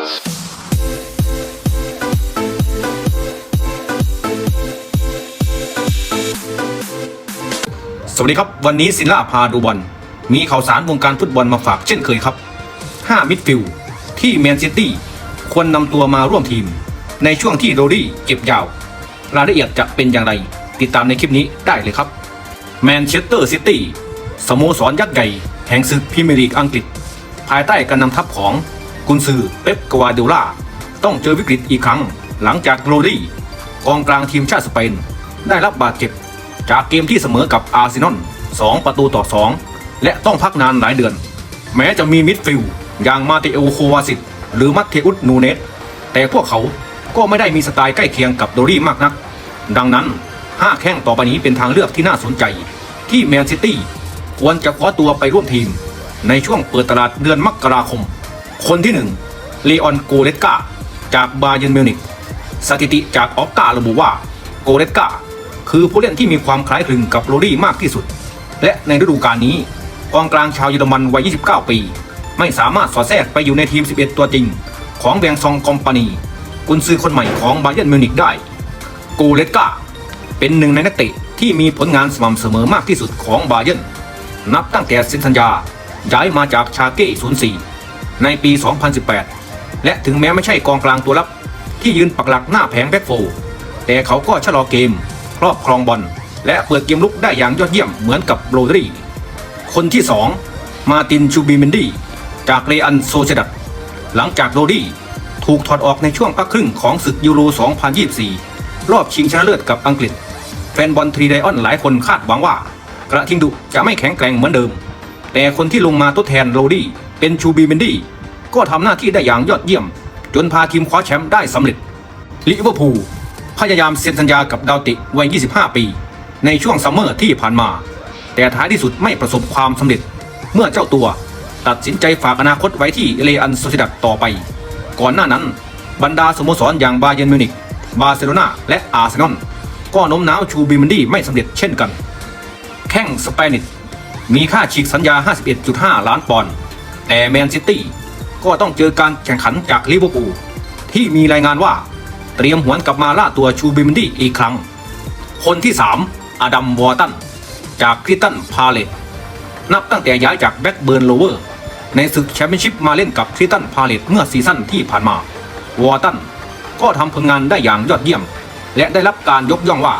สวัสดีครับ วันนี้ศิลาพาดูบอล มีข่าวสารวงการฟุตบอลมาฝากเช่นเคยครับ 5 มิดฟิลด์ที่แมนซิตี้ควรนำตัวมาร่วมทีม ในช่วงที่โรดี้เก็บยาว รายละเอียดจะเป็นอย่างไร ติดตามในคลิปนี้ได้เลยครับแมนเชสเตอร์ซิตี้สโมสรยักษ์ใหญ่แห่งศึกพรีเมียร์ลีกอังกฤษ ภายใต้การนำทัพของ กุนซือเป๊ปกวาเดล่าต้องเจอวิกฤตอีกครั้ง หลังจากโรดี้กองกลางทีมชาติสเปน ได้รับบาดเจ็บ จากเกมที่เสมอกับอาร์เซนอล2 ประตูต่อ 2 และต้องพักนานหลายเดือน แม้จะมีมิดฟิลด์อย่างมาเตโอโควาซิตหรือมัตเทอุสนูเนสแต่พวกเขาก็ไม่ได้มีสไตล์ใกล้เคียงกับโดรี่มากนัก ดังนั้น 5 แข้งต่อไปนี้เป็นทางเลือกที่น่าสนใจ ที่แมนซิตี้ควรจะคว้าตัวไปร่วมทีม ในช่วงเปิดตลาดเดือนมกราคม คนที่1เลออนโกเรตกาจากบาเยร์นมิวนิกสถิติจากออฟการะบุว่าโกเรตกาคือผู้เล่นที่มีความคล้ายคลึงกับโรดี้มากที่สุด และในฤดูกาลนี้กองกลางชาวเยอรมันวัย 29 ปี ไม่สามารถสอดแทรกไปอยู่ในทีม 11 ตัวจริง ของแบงซองคอมพานีกุนซือคนใหม่ของบาเยิร์นมิวนิกได้กูเลตกาเป็นหนึ่งในนักเตะที่มีผลงานสม่ำเสมอมากที่สุดของบาเยนนับตั้งแต่เซ็นสัญญาย้ายมาจากชาเก้04 ในปี 2018 และถึงแม้ไม่ใช่กองกลางตัวรับที่ยืนปักหลักหน้าแผงแบ็คโฟร์แต่เขาก็ชะลอเกม ครอบครองบอลและเปิดเกมลุกได้อย่างยอดเยี่ยมเหมือนกับโรดรีคนที่ 2 มาตินชูบีเมนดีจากเรอันโซเชดัดหลังจากโรดี้ถูกถอดออกในช่วงพักครึ่งของศึกยูโร 2024 รอบชิงชนะเลิศกับอังกฤษ แฟนบอลทรีไดออนหลายคนคาดหวังว่า กระทิงดุจะไม่แข็งแกร่งเหมือนเดิม แต่คนที่ลงมาทดแทนโรดี้ เป็นชูบีเมนดี้ก็ทำหน้าที่ได้อย่างยอดเยี่ยม จนพาทีมคว้าแชมป์ได้สำเร็จลิเวอร์พูลพยายามเซ็นสัญญากับดาวติวัย 25 ปี ในช่วงซัมเมอร์ที่ผ่านมา แต่ท้ายที่สุดไม่ประสบความสำเร็จ เมื่อเจ้าตัวตัดสินใจฝากอนาคตไว้ที่เลอันโซซิดัดต่อไป ก่อนหน้านั้น บรรดาสโมสรอย่างบาเยร์นมิวนิกบาร์เซโลนาและอาร์เซนอลก็โน้มน้าวชูบิมันดี้ไม่สำเร็จเช่นกัน แข้งสเปนิตมีค่าฉีกสัญญา 51.5 ล้านปอนด์ แต่แมนซิตี้ก็ต้องเจอการแข่งขันจากลิเวอร์พูลที่มีรายงานว่าเตรียมหวนกลับมาล่าตัวชูบิมดี้อีกครั้ง คนที่ 3 อดัมวอร์ตัน จากคริตันพาเลตนับตั้งแต่ย้ายจากแบ็กเบิร์นโลเวอร์ ในศึกแชมเปี้ยนชิพมาเล่นกับคริตันพาเลตเมื่อซีซั่นที่ผ่านมา วอร์ตันก็ทำผลงานได้อย่างยอดเยี่ยม และได้รับการยกย่องว่า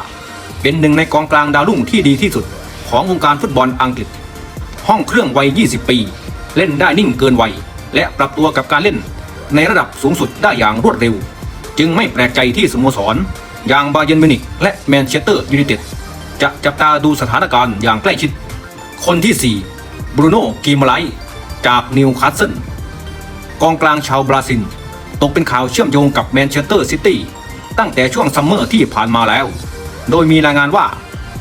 เป็นหนึ่งในกองกลางดาวรุ่งที่ดีที่สุดของวงการฟุตบอลอังกฤษ ห้องเครื่องวัย 20 ปี เล่นได้นิ่งเกินวัย และปรับตัวกับการเล่น ในระดับสูงสุดได้อย่างรวดเร็ว จึงไม่แปลกใจที่สโมสร อย่างบาเยนมินิกและแมนเชสเตอร์ยูไนเต็ดจะจับตาดูสถานการณ์อย่างใกล้ชิด คนที่ 4 บรูโน่กิมไลจากนิวคาสเซิลกองกลางชาวบราซิล ตกเป็นข่าวเชื่อมโยงกับแมนเชสเตอร์ซิตี้ตั้งแต่ช่วงซัมเมอร์ที่ผ่านมาแล้ว โดยมีรายงานว่า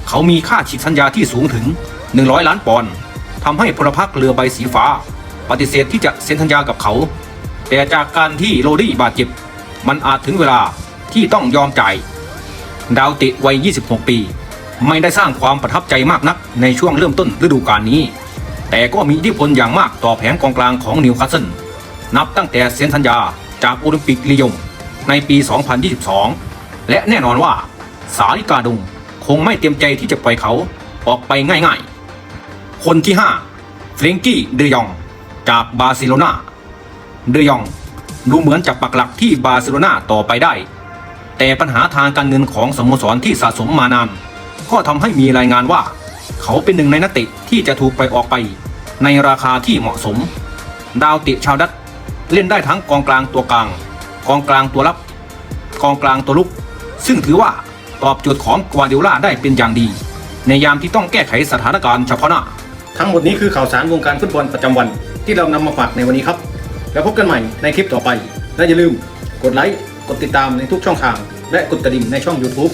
เขามีค่าฉีกสัญญาที่สูงถึง 100 ล้านปอนด์ ทำให้พลพรรคเรือใบสีฟ้า ปฏิเสธที่จะเซ็นสัญญากับเขา แต่จากการที่โรดี้บาดเจ็บ มันอาจถึงเวลาที่ต้องยอมจ่าย ดาวเตะวัย 26 ปี ไม่ได้สร้างความประทับใจมากนักในช่วงเริ่มต้นฤดูกาลนี้ แต่ก็มีอิทธิพลอย่างมากต่อแผงกองกลางของนิวคาสเซิลนับตั้งแต่เซ็นสัญญาจากโอลิมปิกลียงในปี 2022 และแน่นอนว่าสาลิกาดงคงไม่เตรียมใจที่จะปล่อยเขาออกไปง่ายๆ คนที่ 5 เฟรงกี้เดยอง จากบาร์เซโลนาเดยอง ดูเหมือนจะปักหลักที่บาร์เซโลนาต่อไปได้ แต่ปัญหาทางการเงินของสโมสรที่สะสมมานาน ก็ทำให้มีรายงานว่า เขาเป็นหนึ่งในนักเตะที่จะถูกไปออกไป ในราคาที่เหมาะสม ดาวเตะชาวดัตเล่นได้ทั้งกองกลางตัวกลาง กองกลางตัวรับ กองกลางตัวลุก ซึ่งถือว่าตอบโจทย์ของกวาร์ดิโอลาได้เป็นอย่างดี ในยามที่ต้องแก้ไขสถานการณ์เฉพาะหน้า ทั้งหมดนี้คือข่าวสารวงการฟุตบอลประจำวัน ที่เรานำมาฝากในวันนี้ครับ แล้วพบกันใหม่ในคลิปต่อไป และอย่าลืม กดไลค์กดติดตามในทุกช่องทาง และกดกระดิ่งในช่อง YouTube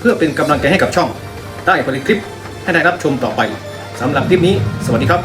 เพื่อเป็นกำลังใจให้กับช่อง ได้ผลิตคลิปให้ได้รับชมต่อไปสำหรับคลิปนี้ สวัสดีครับ